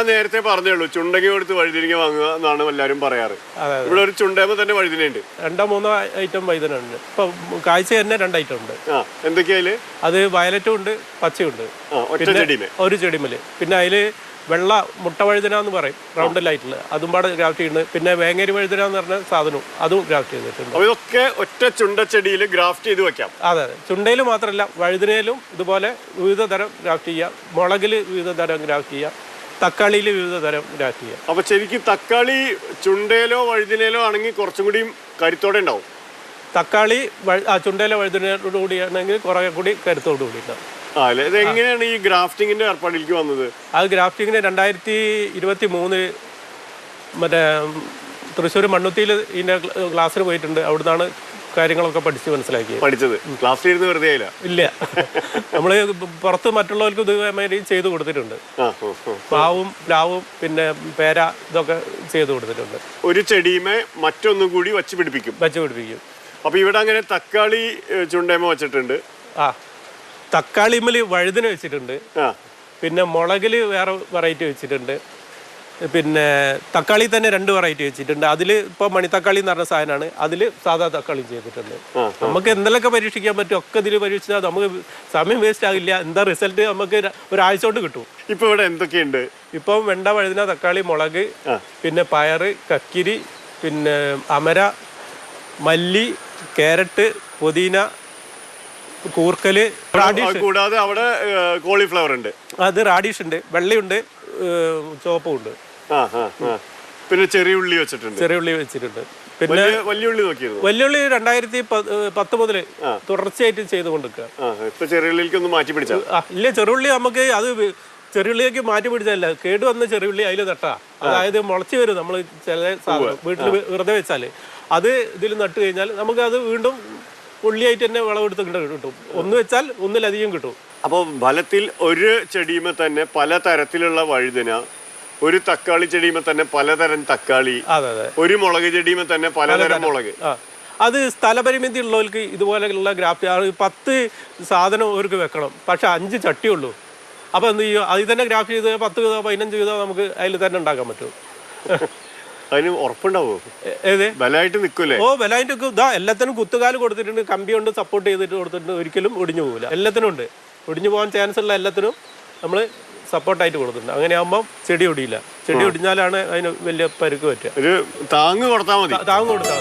ഞാൻ നേരത്തെ പറഞ്ഞേ ഉള്ളൂ ചുണ്ടങ്ങി കൊടുത്ത് വഴുതിരിങ്ങ വാങ്ങുക എന്നാണ് എല്ലാവരും പറയാറ്. അതെ ഇവിടെ ഒരു ചുണ്ടേമ തന്നെ വഴുതിനുണ്ട് രണ്ടോ മൂന്നോ ഐറ്റം വൈദ്യുനുണ്ട് ഇപ്പൊ കാഴ്ച തന്നെ രണ്ട് ഐറ്റം ഉണ്ട്. ആ എന്തൊക്കെയാ അത് വയലറ്റും ഉണ്ട് പച്ചയുണ്ട്. ആ ഒറ്റ ചെടിയിലെ? ഒരു ചെടിമൽ. പിന്നെ അതിൽ വെള്ള മുട്ട വഴുതന എന്ന് പറയും റൗണ്ട് ലൈറ്റിൽ അതും പാടെ ഗ്രാഫ്റ്റ് ചെയ്യുന്നുണ്ട്. പിന്നെ വേങ്ങേരി വഴുതന എന്ന് പറഞ്ഞ സാധനവും അതും ഗ്രാഫ്റ്റ് ചെയ്തിട്ടുണ്ട്. അപ്പൊ ഇതൊക്കെ ഒറ്റ ചുണ്ടച്ചെടിയിൽ ഗ്രാഫ്റ്റ് ചെയ്ത് വെക്കാം. അതെ അതെ. ചുണ്ടയിൽ മാത്രമല്ല വഴുതനയിലും ഇതുപോലെ വിവിധ തരം ഗ്രാഫ്റ്റ് ചെയ്യാം. മുളകിൽ വിവിധ തരം ഗ്രാഫ്റ്റ് ചെയ്യാം. തക്കാളിയിൽ വിവിധ തരം ഗ്രാഫ്റ്റ് അപ്പൊ ശരിക്കും തക്കാളി ചുണ്ടയിലോ വഴുതിനയിലോ ആണെങ്കിൽ കുറച്ചും കൂടി കരുത്തോടെ ഉണ്ടാവും. തക്കാളി ചുണ്ടയിലോ വഴുതിനോട് കൂടിയാണെങ്കിൽ കുറേ കൂടി കരുത്തോട് കൂടി ഉണ്ടാവും എങ്ങനെയാണ് ഈ ഗ്രാഫ്റ്റിങ്ങിന്റെ ഏർപ്പാടിലേക്ക് വന്നത്? അത് ഗ്രാഫ്റ്റിങ്ങിന് രണ്ടായിരത്തി ഇരുപത്തി മൂന്ന് മറ്റേ തൃശ്ശൂർ മണ്ണുത്തിയിൽ ഇതിന്റെ ക്ലാസ്സിന് പോയിട്ടുണ്ട്. അവിടുന്നാണ് കാര്യങ്ങളൊക്കെ പഠിച്ച് മനസ്സിലാക്കി. പഠിച്ചത്. ക്ലാസ്സിൽ ഇരുന്ന് വെറുതെ ആയില്ല? ഇല്ല. നമ്മൾ പുറത്ത് മറ്റുള്ളവർക്ക് ഇതുമാതിരി ചെയ്തു കൊടുത്തിട്ടുണ്ട്. പാവും പ്ലാവും പിന്നെ പേര ഇതൊക്കെ ചെയ്തു കൊടുത്തിട്ടുണ്ട്. ഒരു ചെടിയുമേ മറ്റൊന്നും കൂടി വച്ച് പിടിപ്പിക്കും. വച്ച് പിടിപ്പിക്കും. അപ്പൊ ഇവിടെ അങ്ങനെ തക്കാളി ചുണ്ടേമ വെച്ചിട്ടുണ്ട്. ആ. തക്കാളിമൽ വഴുതിന് വെച്ചിട്ടുണ്ട്. പിന്നെ മുളകിൽ വേറെ വെറൈറ്റി വെച്ചിട്ടുണ്ട്. പിന്നെ തക്കാളി തന്നെ രണ്ട് വെറൈറ്റി വെച്ചിട്ടുണ്ട്. അതിൽ ഇപ്പോൾ മണിത്തക്കാളി എന്ന് പറഞ്ഞ സാധനമാണ്. അതിൽ സാധാ തക്കാളി ചെയ്തിട്ടുണ്ട്. നമുക്ക് എന്തെങ്കിലുമൊക്കെ പരീക്ഷിക്കാൻ പറ്റും. ഒക്കെ ഇതിൽ പരീക്ഷിച്ചാൽ നമുക്ക് സമയം വേസ്റ്റ് ആകില്ല. എന്താ റിസൾട്ട് നമുക്ക് ഒരാഴ്ച കൊണ്ട് കിട്ടും. ഇപ്പൊ ഇവിടെ എന്തൊക്കെയുണ്ട്? ഇപ്പം വെണ്ട വഴുതിന തക്കാളി മുളക് പിന്നെ പയറ് കക്കിരി പിന്നെ അമര മല്ലി കാരറ്റ് പുതിന കൂർക്കൽ റാഡീഷ് കൂടാതെ അവിടെ കോളിഫ്ലവർ ഉണ്ട്. അത് റാഡിഷ് ഉണ്ട്. വെള്ളയുണ്ട് ചോപ്പും ഉണ്ട്. പിന്നെ ചെറിയ ഉള്ളി വെച്ചിട്ടുണ്ട്. ചെറിയ ഉള്ളി വെച്ചിട്ടുണ്ട്. പിന്നെ വലിയ വലിയ ഉള്ളി നോക്കിയിരുന്നു? വെല്ലുള്ളി രണ്ടായിരത്തി പ- ഏഹ് പത്ത് മുതൽ തുടർച്ചയായിട്ട് ചെയ്തുകൊണ്ടിരിക്കുക ചെറിയ ഉള്ളിലേക്ക് ഒന്ന് മാറ്റി പിടിച്ച. ഇല്ല ചെറുള്ളി നമുക്ക് അത് ചെറിയ ചെറുള്ളിലേക്ക് മാറ്റി പിടിച്ചല്ല കേട് വന്ന ചെറുള്ളി അതിൽ തട്ടാ അതായത് മുളച്ചു വരും നമ്മൾ ചില സാധനം വീട്ടിൽ വെറുതെ വെച്ചാൽ അത് ഇതിൽ നട്ട് കഴിഞ്ഞാൽ നമുക്ക് അത് വീണ്ടും ഉള്ളിയായിട്ട് തന്നെ വിളവെടുത്ത് കിട്ടും കിട്ടും. ഒന്ന് വെച്ചാൽ ഒന്നിലധികം കിട്ടും. അപ്പോൾ ഫലത്തിൽ ഒരു ചെടിയുമേ തന്നെ പല തരത്തിലുള്ള വഴുതന ഒരു തക്കാളി ചെടിയുമ്പോ തന്നെ പലതരം തക്കാളി ഒരു മുളക് ചെടിയുമ്പോ തന്നെ പലതരം മുളക്. അത് സ്ഥലപരിമിതി ഉള്ളവർക്ക് ഇതുപോലെയുള്ള ഗ്രാഫ്റ്റ് പത്ത് സാധനം അവർക്ക് വെക്കണം. പക്ഷെ അഞ്ച് ചട്ടിയുള്ളൂ. അപ്പോൾ എന്ത് ചെയ്യും? അതിൽ തന്നെ ഗ്രാഫ്റ്റ് ചെയ്ത് പത്ത് വീതോ പതിനഞ്ച് വീതോ നമുക്ക് അതിൽ തന്നെ ഉണ്ടാക്കാൻ പറ്റും. അതിന് ഉറപ്പുണ്ടാവോ? ഏത്? ബലമായിട്ട് നിൽക്കൂലേ ഓ ബലായിട്ട് ഇതാ എല്ലാത്തിനും കുത്തുകാൽ കൊടുത്തിട്ടുണ്ട്. കമ്പി കൊണ്ട് സപ്പോർട്ട് ചെയ്തിട്ട് കൊടുത്തിട്ടുണ്ട്. ഒരിക്കലും ഒടിഞ്ഞു പോകില്ല എല്ലാത്തിനും ഉണ്ട്. ഒടിഞ്ഞു പോകാൻ ചാൻസ് ഉള്ള എല്ലാത്തിനും നമ്മൾ സപ്പോർട്ടായിട്ട് കൊടുത്തിട്ടുണ്ട് അങ്ങനെ ആകുമ്പോൾ ചെടി ഒടിയില്ല. ചെടി ഒടിഞ്ഞാലാണ് അതിന് വലിയ പരുക്ക് പറ്റുക. ഒരു താങ്ങ് കൊടുത്താൽ മതി. താങ്ങ് കൊടുത്താൽ